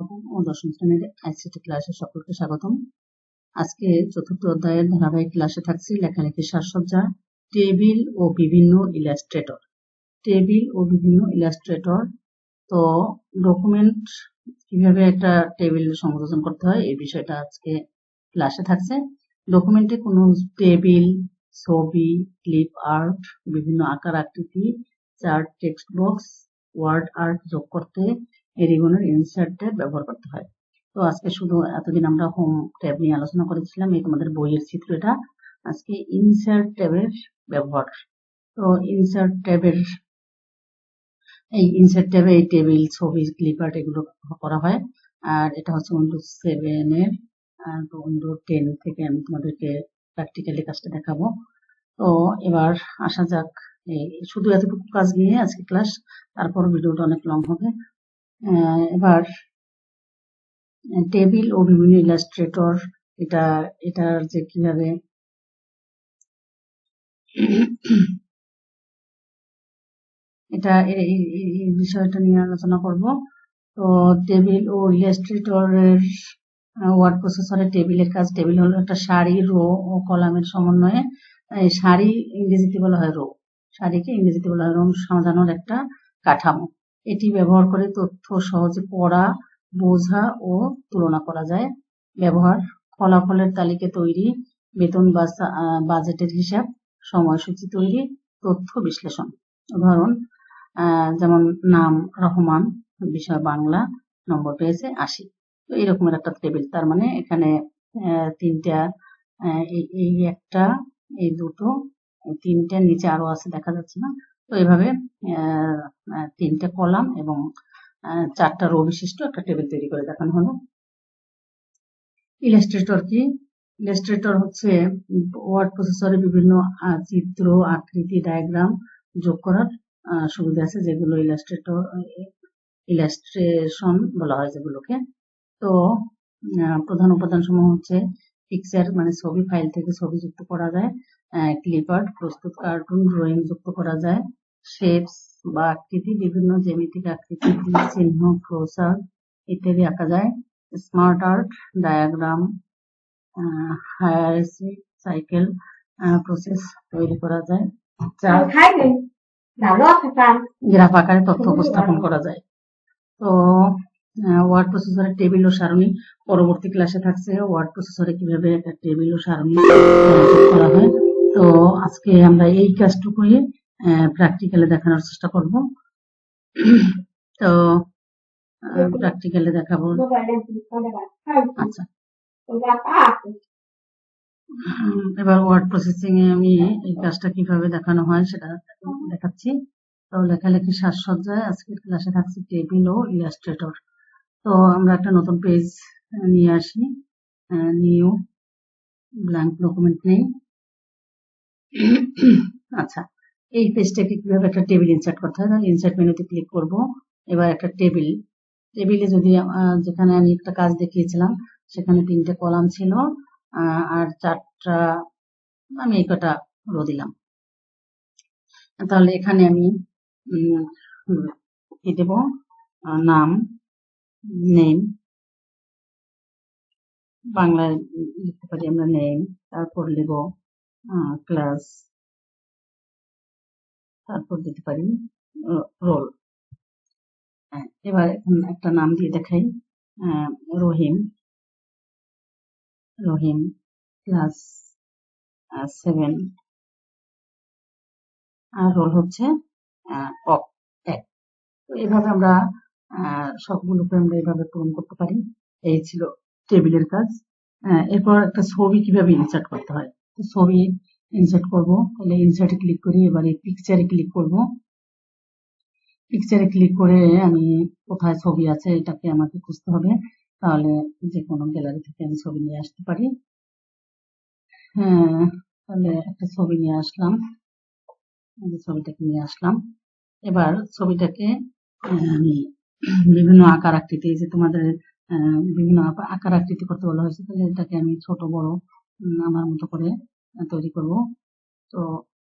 ও দশম শ্রেণির আইসিটি ক্লাসে সকলকে স্বাগতম। আজকে চতুর্থ অধ্যায়ের ধারাবাহিক ক্লাসে থাকছি। লেখালেখি সাজসজ্জা টেবিল ও বিভিন্ন ইলাস্ট্রেটর টেবিল ও বিভিন্ন ইলাস্ট্রেটর তো ডকুমেন্ট কীভাবে একটা টেবিল সংযোজন করতে হয় এই বিষয়টা আজকে ক্লাসে থাকছে। ডকুমেন্টে কোনো টেবিল ছবি ক্লিপ আর্ট বিভিন্ন আকার আকৃতি chart text box word art যোগ করতে এরিগনের ইনসার্ট ট্যাব ব্যবহার করতে হয়। তো আজকে শুধু এতদিন আমরা হোম ট্যাব নিয়ে আলোচনা করেছিলাম, এই তোমাদের বইয়ের চিত্র এটা। আজকে ইনসার্ট ট্যাবের ব্যবহার। তো ইনসার্ট ট্যাবের এই ইনসার্ট ট্যাবে এই টেবিল ছবি ক্লিপার্ট এগুলো করা হয়। আর এটা হচ্ছে উইন্ডোজ সেভেন এর উইন্ডো টেন থেকে আমি তোমাদেরকে প্র্যাকটিক্যালি কাজটা দেখাবো। তো এবার আসা যাক শুধু এতটুকু কাজ নিয়ে আজকে ক্লাস তারপর ভিডিওটা অনেক লং হবে। এবার টেবিল ও বিভিন্ন ইলাস্ট্রেটর, এটা এটার যে কীভাবে এটা এই বিষয়টা নিয়ে আলোচনা করব। তো টেবিল ও ইলাস্ট্রেটরের ওয়ার্ড প্রসেসরের টেবিলের কাজ টেবিল হলো একটা সারি রো ও কলামের সমন্বয়ে সারি ইংরেজিতে বলা হয় রো। সারিকে ইংরেজিতে বলা হয় রো, সাজানোর একটা কাঠামো। এটি ব্যবহার করে তথ্য সহজে পড়া, বোঝা ও তুলনা করা যায়। ব্যবহার ফলাফলের তালিকা তৈরি, বেতন বাজেটের হিসাব, সময়সূচি তৈরি, তথ্য বিশ্লেষণ। উদাহরণ যেমন নাম রহমান, বিষয় বাংলা, নম্বর পেয়েছে আশি। তো এরকমের একটা টেবিল তার মানে এখানে তিনটা এই একটা, এই দুটো তিনটা, নিচে আরও আছে, দেখা যাচ্ছে না। তো এইভাবে তিনটে কলাম এবং চারটা রো বিশিষ্ট একটা টেবিল তৈরি করে দেখানো হলো। ইলাস্ট্রেটর কি? ইলাস্ট্রেটর হচ্ছে ওয়ার্ড প্রসেসরে বিভিন্ন চিত্র, আকৃতি ডায়াগ্রাম যোগ করার সুবিধা আছে যেগুলো ইলাস্ট্রেটর ইলাস্ট্রেশন বলা হয় যেগুলোকে। তো প্রধান উপাদান সমূহ হচ্ছে পিকচার মানে ছবি ফাইল থেকে ছবি যুক্ত করা যায় ক্লিপার্ড প্রস্তুত কার্টুন ড্রয়িং যুক্ত করা যায়। শেপস বা আকৃতি বিভিন্ন জ্যামিতিক আকৃতি চিহ্ন ক্লোসার ইত্যাদি আঁকা যায়। Smart art diagram hierarchy cycle process তৈরি করা যায়। গ্রাফ আকারে তথ্য উপস্থাপন করা যায়। তো ওয়ার্ড প্রসেসরের টেবিল ও সারণী পরবর্তী ক্লাসে থাকছে। ওয়ার্ড প্রসেসরে কীভাবে একটা টেবিল ও সারণী করা হয়? তো আজকে আমরা এই কাজটুকুই প্র্যাকটিক্যালে দেখানোর চেষ্টা করব। তো প্র্যাকটিক্যালে দেখাবো। আচ্ছা। এবার ওয়ার্ড প্রসেসিং এ আমি এই কাজটা কীভাবে দেখানো হয় সেটা দেখাচ্ছি। তো লেখালেখি সাজসজ্জায় আজকের ক্লাসে থাকছে টেবিল ও ইলাস্ট্রেটর তো, আমরা একটা নতুন পেজ নিয়ে আসি। নিউ ব্ল্যাঙ্ক ডকুমেন্ট নেই। আচ্ছা। এই পেজটাকে কীভাবে একটা টেবিল ইনসার্ট করতে হয়? ইনসার্ট মেনুতে ক্লিক করব। এবার একটা টেবিল টেবিলে যদি যেখানে আমি একটা কাজ দেখিয়েছিলাম, সেখানে তিনটে কলাম ছিল আর চারটা, আমি এই কটা রো দিলাম। তাহলে এখানে আমি কি দেব নাম নেম বাংলায় লিখতে পারি আমরা নেম তারপর লিখব ক্লাস তারপর দিতে পারি রোল। এবার একটা নাম দিয়ে দেখাই রহিম। Rahim class seven. আর রোল হচ্ছে এক। তো এইভাবে আমরা সবগুলোকে আমরা এভাবে পূরণ করতে পারি। এই ছিল টেবিলের কাজ। এরপর একটা ছবি কীভাবে ইনসার্ট করতে হয়? ছবি ইনসার্ট করব। তাহলে ইনসার্টে ক্লিক করি, এবারে পিকচারে ক্লিক করব। পিকচারে ক্লিক করে আমি কোথায় ছবি আছে এটাকে আমাকে খুঁজতে হবে। তাহলে যে কোনো গ্যালারি থেকে আমি ছবি নিয়ে আসতে পারি। হ্যাঁ তাহলে একটা ছবি নিয়ে আসলাম। ছবিটাকে নিয়ে আসলাম। এবার ছবিটাকে আমি বিভিন্ন আকার আকৃতি যে তোমাদের বিভিন্ন আকার আকৃতি করতে বলা হয়েছে, তাহলে এটাকে আমি ছোট বড় আমার মতো করে তৈরি করব। তো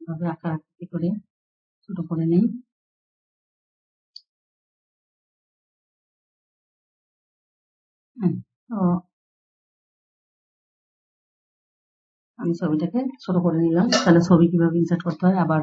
এভাবে আকার আকৃতি করে ছোট করে নেই। হ্যাঁ, তো আমি ছবিটাকে ছোট করে নিলাম। তাহলে ছবি কীভাবে ইনসার্ট করতে হয়? আবার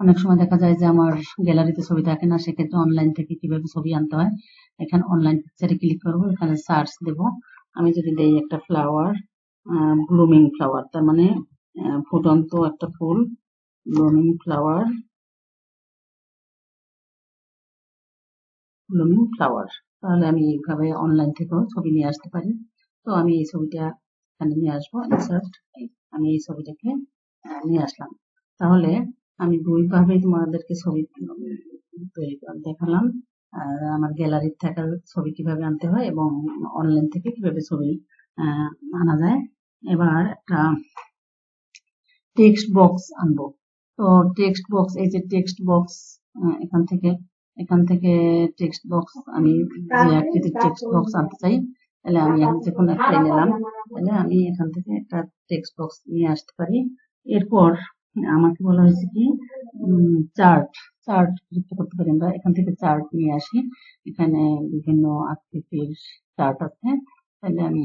অনেক সময় দেখা যায় যে আমার গ্যালারিতে ছবি থাকে না সেক্ষেত্রে অনলাইন থেকে কীভাবে ছবি আনতে হয়? এখানে অনলাইন পিকচারে ক্লিক করব এখানে সার্চ দেব। আমি যদি দেই একটা ফ্লাওয়ার ব্লুমিং ফ্লাওয়ার তার মানে আহ, ফুটন্ত একটা ফুল ব্লুমিং ফ্লাওয়ার ব্লুমিং ফ্লাওয়ার। তাহলে আমি এইভাবে অনলাইন থেকেও ছবি নিয়ে আসতে পারি। তো আমি এই ছবিটা এখানে নিয়ে আসব ইনসার্ট আমি এই ছবিটাকে নিয়ে আসলাম। তাহলে আমি দুইভাবে তোমাদেরকে ছবি তৈরি দেখালাম। আর আমার গ্যালারির থাকার ছবি কীভাবে আনতে হয় এবং অনলাইন থেকে কীভাবে ছবি আনা যায়। এবার একটা টেক্সট বক্স আনব। তো টেক্সট বক্স এই যে টেক্সট বক্স এখান থেকে এখান থেকে টেক্সট বক্স আমি যে আকৃতির টেক্সট বক্স আনতে চাই। তাহলে আমি এখন যে কোনো একটাই নিলাম। তাহলে আমি এখান থেকে একটা টেক্সট বক্স নিয়ে আসতে পারি। এরপর আমাকে বলা হয়েছে কি চার্ট চার্ট যুক্ত করতে পারি আমরা। এখান থেকে চার্ট নিয়ে আসি। এখানে বিভিন্ন আকৃতির চার্ট আছে। তাহলে আমি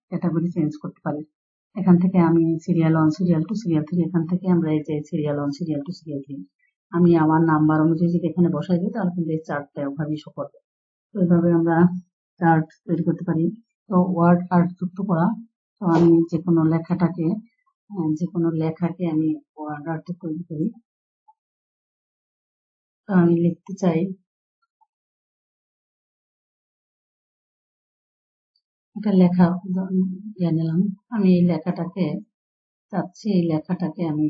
ক্যাটাগরি চেঞ্জ করতে পারি। এখান থেকে আমি serial one serial two serial three এখান থেকে আমরা এই যে serial one serial two serial three আমি আমার নাম্বার অনুযায়ী যদি এখানে বসাই দিই, তাহলে কিন্তু এই চার্টটা ওভাবেই শো করবে। তো এইভাবে আমরা চার্ট তৈরি করতে পারি। তো ওয়ার্ড আর্ট যুক্ত করা, তো আমি যে কোনো লেখাটাকে, যে কোনো লেখাকে আমি ওয়ার্ড আর্টে তৈরি করি। তো আমি লিখতে চাই একটা লেখা ইয়ে নিলাম। আমি এই লেখাটাকে চাচ্ছি, এই লেখাটাকে আমি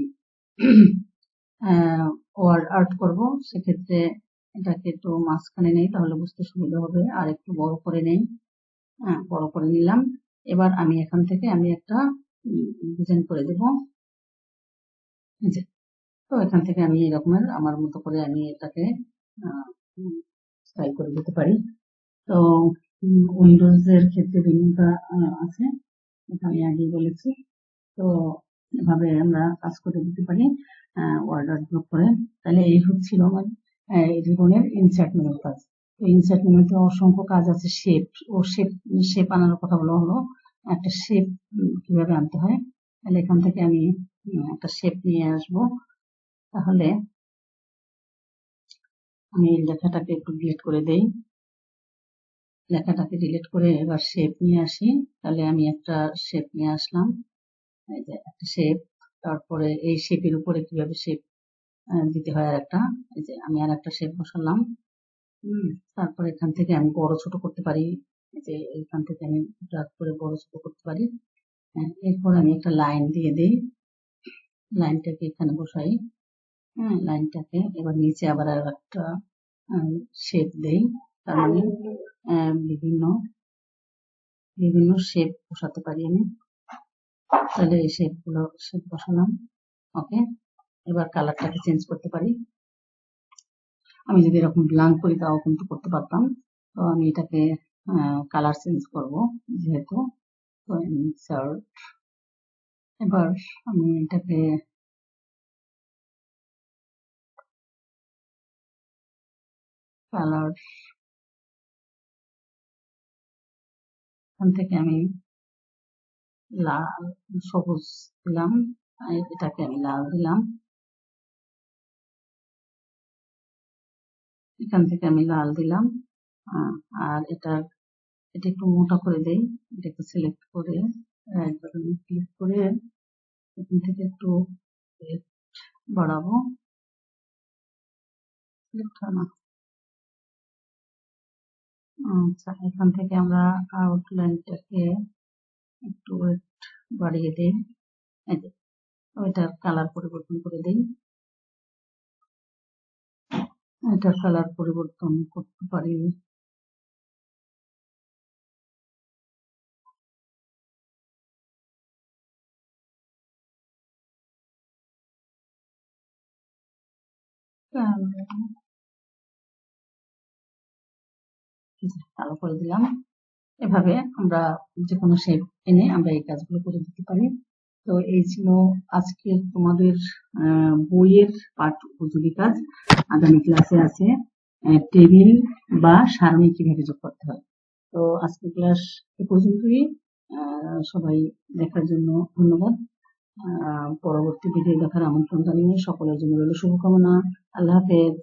ওয়ার্ড আর্ট করব। সেক্ষেত্রে এটাকে একটু মাঝখানে নেই, তাহলে বুঝতে সুবিধা হবে। আর একটু বড় করে নেই। হ্যাঁ বড় করে নিলাম। এবার আমি এখান থেকে আমি একটা ডিজাইন করে দেব। তো এখান থেকে আমি এরকমের আমার মতো করে আমি এটাকে স্টাইল করে দিতে পারি। তো উইন্ডোজ এর ক্ষেত্রে বিভিন্নতা আহ, আছে এটা আমি আগেই বলেছি। তো এভাবে আমরা কাজ করে দিতে পারি অর্ডার গ্রুপ করে। তাহলে এই হচ্ছিল আমার জীবনের ইনসার্ট মেনুর কাজ ইনসার্ট মেনুতে অসংখ্য কাজ আছে শেপ ও শেপ শেপ আনার কথা বলা হলো। একটা শেপ কীভাবে আনতে হয় তাহলে এখান থেকে আমি একটা শেপ নিয়ে আসব। তাহলে আমি এই লেখাটাকে একটু ডিলিট করে দেই। লেখাটাকে ডিলিট করে এবার শেপ নিয়ে আসি। তাহলে আমি একটা শেপ নিয়ে আসলাম। এই যে একটা শেপ তারপরে এই শেপের উপরে কীভাবে শেপ দিতে হয় আর একটা এই যে আমি আর একটা শেপ বসালাম তারপরে এখান থেকে আমি বড় ছোট করতে পারি। যে এখান থেকে আমি ড্রাগ করে বড় ছোট করতে পারি। হ্যাঁ, এরপর আমি একটা লাইন দিয়ে দিই। লাইনটাকে এখানে বসাই। হ্যাঁ লাইনটাকে এবার নিচে আবার একটা শেপ দেই। তার মানে বিভিন্ন বিভিন্ন শেপ বসাতে পারি আমি। তাহলে এই শেপগুলো শেপ বসালাম ওকে এবার কালারটাকে চেঞ্জ করতে পারি। আমি যদি এরকম ব্ল্যাঙ্ক করি, তাও কিন্তু করতে পারতাম। তো আমি এটাকে কালার চেঞ্জ করব, যেহেতু, তো এবার আমি এটাকে কালার এখান থেকে আমি লাল, সবুজ দিলাম। এটাকে আমি লাল দিলাম। এখান থেকে আমি লাল দিলাম। আর এটা এটা একটু মোটা করে দেই। এটাকে সিলেক্ট করে রাইট ক্লিক করে এখান থেকে একটু বাড়াবো। সিলেক্ট হয় না। আচ্ছা এখান থেকে আমরা আউটলাইনটাকে একটু ওয়েট বাড়িয়ে দিই। ওইটার কালার পরিবর্তন করে দিই। এটা কালার পরিবর্তন করতে পারি। কালো করে দিলাম। এভাবে আমরা যে কোনো শেপ এনে আমরা এই কাজগুলো করে দিতে পারি। তো এই ছিল আজকে তোমাদের বইয়ের পাঠ উপযোগী কাজ। আগামী ক্লাসে আছে টেবিল বা সারণী কীভাবে যোগ করতে হয়। তো আজকে ক্লাস এ পর্যন্তই। সবাই দেখার জন্য ধন্যবাদ। পরবর্তী ভিডিও দেখার আমন্ত্রণ জানিয়ে সকলের জন্য রইল শুভকামনা। আল্লাহ হাফেজ।